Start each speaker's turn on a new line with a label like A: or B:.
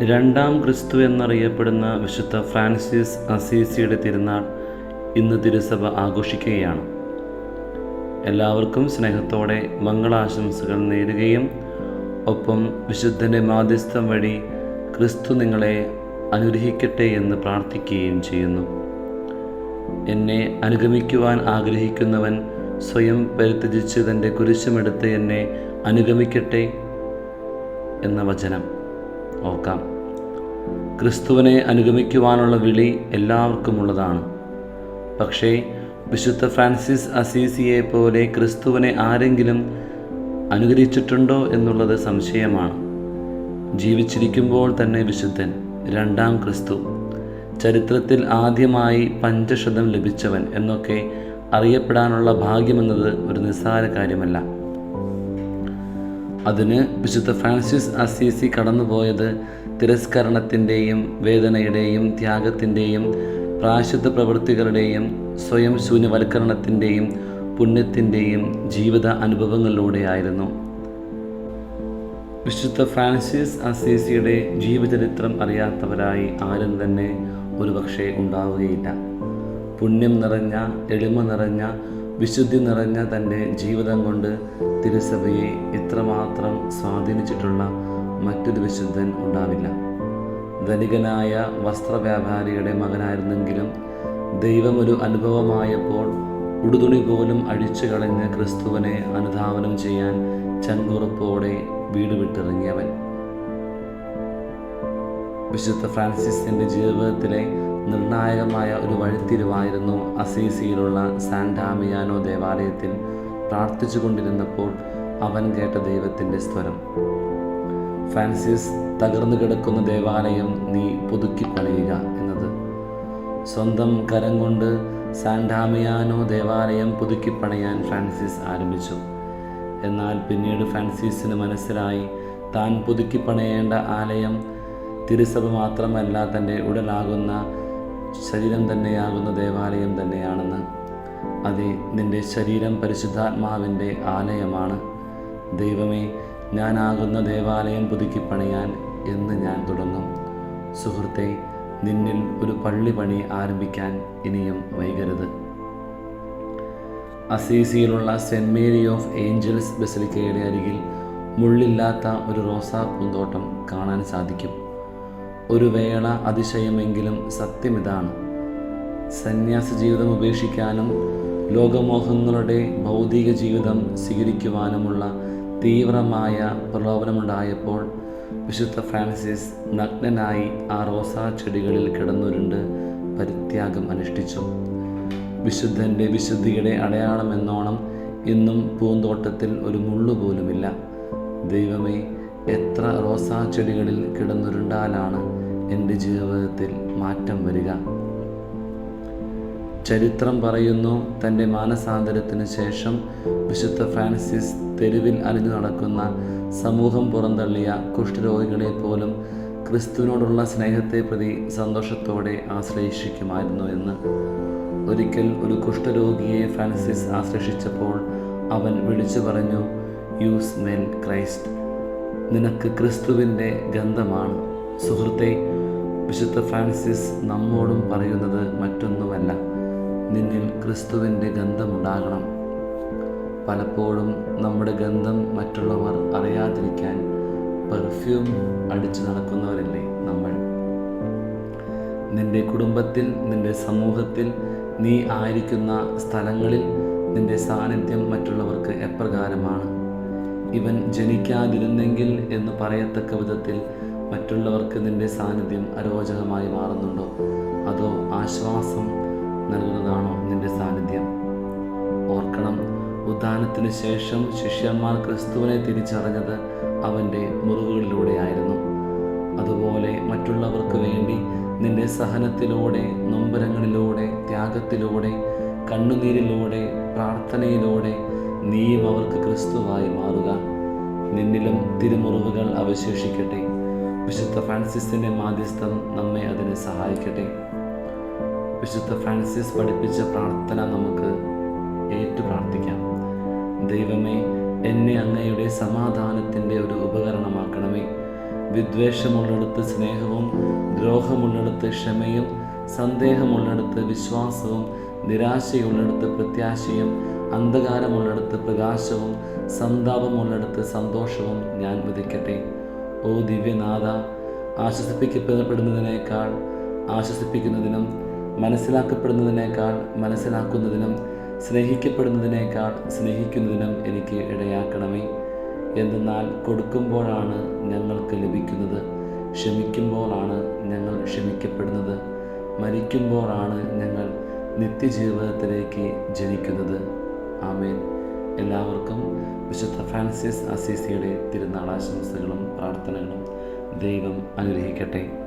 A: രണ്ടാം ക്രിസ്തു എന്നറിയപ്പെടുന്ന വിശുദ്ധ ഫ്രാൻസിസ് അസീസിയുടെ തിരുനാൾ ഇന്ന് തിരുസഭ ആഘോഷിക്കുകയാണ്. എല്ലാവർക്കും സ്നേഹത്തോടെ മംഗളാശംസകൾ നേരുകയും ഒപ്പം വിശുദ്ധന്റെ മാധ്യസ്ഥം വഴി ക്രിസ്തു നിങ്ങളെ അനുഗ്രഹിക്കട്ടെ എന്ന് പ്രാർത്ഥിക്കുകയും ചെയ്യുന്നു. എന്നെ അനുഗമിക്കുവാൻ ആഗ്രഹിക്കുന്നവൻ സ്വയം പരിത്യജിച്ച് തന്റെ കുരിശുമെടുത്ത് എന്നെ അനുഗമിക്കട്ടെ എന്ന വചനം. ഓർക്കാം. ക്രിസ്തുവിനെ അനുഗമിക്കുവാനുള്ള വിളി എല്ലാവർക്കുമുള്ളതാണ്. പക്ഷേ വിശുദ്ധ ഫ്രാൻസിസ് അസീസിയെ പോലെ ക്രിസ്തുവിനെ ആരെങ്കിലും അനുകരിച്ചിട്ടുണ്ടോ എന്നുള്ളത് സംശയമാണ്. ജീവിച്ചിരിക്കുമ്പോൾ തന്നെ വിശുദ്ധൻ രണ്ടാം ക്രിസ്തു ചരിത്രത്തിൽ ആദ്യമായി പഞ്ചശതം ലഭിച്ചവൻ എന്നൊക്കെ അറിയപ്പെടാനുള്ള ഭാഗ്യമെന്നത് ഒരു നിസ്സാര കാര്യമല്ല. അതിന് വിശുദ്ധ ഫ്രാൻസിസ് അസീസി കടന്നുപോയത് തിരസ്കരണത്തിന്റെയും വേദനയുടെയും ത്യാഗത്തിന്റെയും പ്രാശുദ്ധ പ്രവൃത്തികളുടെയും സ്വയം ശൂന്യവൽക്കരണത്തിന്റെയും പുണ്യത്തിന്റെയും ജീവിത അനുഭവങ്ങളിലൂടെയായിരുന്നു വിശുദ്ധ ഫ്രാൻസിസ് അസീസിയുടെ ജീവചരിത്രം അറിയാത്തവരായി ആരും തന്നെ ഒരുപക്ഷെ ഉണ്ടാവുകയില്ല. പുണ്യം നിറഞ്ഞ എളിമ നിറഞ്ഞ വിശുദ്ധി നിറഞ്ഞ തന്റെ ജീവിതം കൊണ്ട് തിരുസഭയെ ഇത്രമാത്രം സ്വാധീനിച്ചിട്ടുള്ള മറ്റൊരു വിശുദ്ധൻ ഉണ്ടാവില്ല. ധനികനായ വസ്ത്രവ്യാപാരിയുടെ മകനായിരുന്നെങ്കിലും ദൈവം ഒരു അനുഭവമായപ്പോൾ ഉടുതുണി പോലും അഴിച്ചു കളഞ്ഞ് ക്രിസ്തുവിനെ അനുധാവനം ചെയ്യാൻ ചങ്കുറപ്പോടെ വീട് വിട്ടിറങ്ങിയവൻ. വിശുദ്ധ ഫ്രാൻസിസിന്റെ ജീവിതത്തിലെ നിർണായകമായ ഒരു വഴിത്തിരിവായിരുന്നു അസീസിയിലുള്ള സാന്റാമിയാനോ ദേവാലയത്തിൽ പ്രാർത്ഥിച്ചു കൊണ്ടിരുന്നപ്പോൾ അവൻ കേട്ട ദൈവത്തിന്റെ സ്വരം. ഫ്രാൻസിസ് തകർന്നു കിടക്കുന്ന ദേവാലയം നീ പുതുക്കി പണിയുക എന്നത്. സ്വന്തം കരം കൊണ്ട് സാൻഡാമിയാനോ ദേവാലയം പുതുക്കി പണിയാൻ ഫ്രാൻസിസ് ആരംഭിച്ചു. എന്നാൽ പിന്നീട് ഫ്രാൻസിസിന് മനസ്സിലായി താൻ പുതുക്കി പണിയേണ്ട ആലയം തിരുസഭ മാത്രമല്ല തന്റെ ഉടലാകുന്ന ശരീരം തന്നെയാകുന്ന ദേവാലയം തന്നെയാണെന്ന്. അതെ നിന്റെ ശരീരം പരിശുദ്ധാത്മാവിന്റെ ആലയമാണ്. ദൈവമേ ഞാനാകുന്ന ദേവാലയം പുതുക്കി പണിയാൻ എന്ന് ഞാൻ തുടങ്ങും. സുഹൃത്തെ നിന്നിൽ ഒരു പള്ളി പണി ആരംഭിക്കാൻ ഇനിയും വൈകരുത്. അസീസിയിലുള്ള സെന്റ് മേരി ഓഫ് ഏഞ്ചൽസ് ബസിലിക്കയുടെ അരികിൽ മുള്ളില്ലാത്ത ഒരു റോസാ പൂന്തോട്ടം കാണാൻ സാധിക്കും. ഒരു വേള അതിശയമെങ്കിലും സത്യമിതാണ്. സന്യാസ ജീവിതം ഉപേക്ഷിക്കാനും ലോകമോഹങ്ങളുടെ ഭൗതിക ജീവിതം സ്വീകരിക്കുവാനുമുള്ള തീവ്രമായ പ്രലോഭനമുണ്ടായപ്പോൾ വിശുദ്ധ ഫ്രാൻസിസ് നഗ്നനായി ആ റോസാ ചെടികളിൽ കിടന്നുരുണ്ട് പരിത്യാഗം അനുഷ്ഠിച്ചു. വിശുദ്ധന്റെ വിശുദ്ധിയുടെ അടയാളം എന്നോണം ഇന്നും പൂന്തോട്ടത്തിൽ ഒരു മുള്ളുപോലുമില്ല ദൈവമേ എത്ര റോസാ ചെടികളിൽ കിടന്നുരുണ്ടാലാണ് എന്റെ ജീവിതത്തിൽ മാറ്റം വരിക. ചരിത്രം പറയുന്നു. തന്റെ മാനസാന്തരത്തിന് ശേഷം വിശുദ്ധ ഫ്രാൻസിസ് തെരുവിൽ അലിഞ്ഞു നടക്കുന്ന സമൂഹം പുറന്തള്ളിയ കുഷ്ഠരോഗികളെ പോലും ക്രിസ്തുവിനോടുള്ള സ്നേഹത്തെ പ്രതി സന്തോഷത്തോടെ ആശ്രയിക്കുമായിരുന്നു എന്ന്. ഒരിക്കൽ ഒരു കുഷ്ഠരോഗിയെ ഫ്രാൻസിസ് ആശ്ലേഷിച്ചപ്പോൾ അവൻ വിളിച്ചു പറഞ്ഞു യു സ്മെൽ ക്രൈസ്റ്റ് നിനക്ക് ക്രിസ്തുവിന്റെ ഗന്ധമാണ്. സുഹൃത്തെ വിശുദ്ധ ഫ്രാൻസിസ് നമ്മോടും പറയുന്നത് മറ്റൊന്നുമല്ല. നിന്നിൽ ക്രിസ്തുവിന്റെ ഗന്ധമുണ്ടാകണം. പലപ്പോഴും നമ്മുടെ ഗന്ധം മറ്റുള്ളവർ അറിയാതിരിക്കാൻ പെർഫ്യൂം അടിച്ചു നടക്കുന്നവരല്ലേ നമ്മൾ? നിന്റെ കുടുംബത്തിൽ നിന്റെ സമൂഹത്തിൽ നീ ആയിരിക്കുന്ന സ്ഥലങ്ങളിൽ നിന്റെ സാന്നിധ്യം മറ്റുള്ളവർക്ക് എപ്രകാരമാണ്? ഇവൻ ജനിക്കാതിരുന്നെങ്കിൽ എന്ന് പറയത്തക്ക വിധത്തിൽ മറ്റുള്ളവർക്ക് നിന്റെ സാന്നിധ്യം അരോചകമായി മാറുന്നുണ്ടോ? അതോ ആശ്വാസം ഉദ്ധാനത്തിന് ശേഷം ശിഷ്യന്മാർ ക്രിസ്തുവിനെ തിരിച്ചറിഞ്ഞത് അവന്റെ മുറിവുകളിലൂടെയായിരുന്നു. അതുപോലെ മറ്റുള്ളവർക്ക് വേണ്ടി നിന്റെ സഹനത്തിലൂടെ നൊമ്പരങ്ങളിലൂടെ ത്യാഗത്തിലൂടെ കണ്ണുനീരിലൂടെ പ്രാർത്ഥനയിലൂടെ നീയും അവർക്ക് ക്രിസ്തുവായി മാറുക. നിന്നിലും തിരുമുറിവുകൾ അവശേഷിക്കട്ടെ. വിശുദ്ധ ഫ്രാൻസിസിന്റെ മാധ്യസ്ഥം നമ്മെ അതിനെ സഹായിക്കട്ടെ. വിശുദ്ധ ഫ്രാൻസിസ് പഠിപ്പിച്ച പ്രാർത്ഥന നമുക്ക് ഏറ്റു ദൈവമേ എന്നെ അങ്ങയുടെ സമാധാനത്തിന്റെ ഒരു ഉപകരണമാക്കണമേ. വിദ്വേഷമുള്ളിടത്ത് സ്നേഹവും ദ്രോഹമുള്ളിടത്ത് ക്ഷമയും സന്ദേഹമുള്ളിടത്ത് വിശ്വാസവും നിരാശയുള്ളിടത്ത് പ്രത്യാശയും അന്ധകാരമുള്ളിടത്ത് പ്രകാശവും സന്താപമുള്ളിടത്ത് സന്തോഷവും ഞാൻ വിധിക്കട്ടെ. ഓ ദിവ്യനാഥ ആശ്വസിപ്പിക്കപ്പെടുന്നതിനേക്കാൾ ആശ്വസിപ്പിക്കുന്നതിനും മനസ്സിലാക്കപ്പെടുന്നതിനേക്കാൾ മനസ്സിലാക്കുന്നതിനും സ്നേഹിക്കപ്പെടുന്നതിനേക്കാൾ സ്നേഹിക്കുന്നതിനും എനിക്ക് ഇടയാക്കണമേ. എന്തെന്നാൽ കൊടുക്കുമ്പോഴാണ് ഞങ്ങൾക്ക് ലഭിക്കുന്നത്. ക്ഷമിക്കുമ്പോഴാണ് ഞങ്ങൾ ക്ഷമിക്കപ്പെടുന്നത്. മരിക്കുമ്പോഴാണ് ഞങ്ങൾ നിത്യജീവിതത്തിലേക്ക് ജനിക്കുന്നത്. ആമേൻ. എല്ലാവർക്കും വിശുദ്ധ ഫ്രാൻസിസ് അസീസിയുടെ തിരുനാളാശംസകളും പ്രാർത്ഥനകളും ദൈവം അനുഗ്രഹിക്കട്ടെ.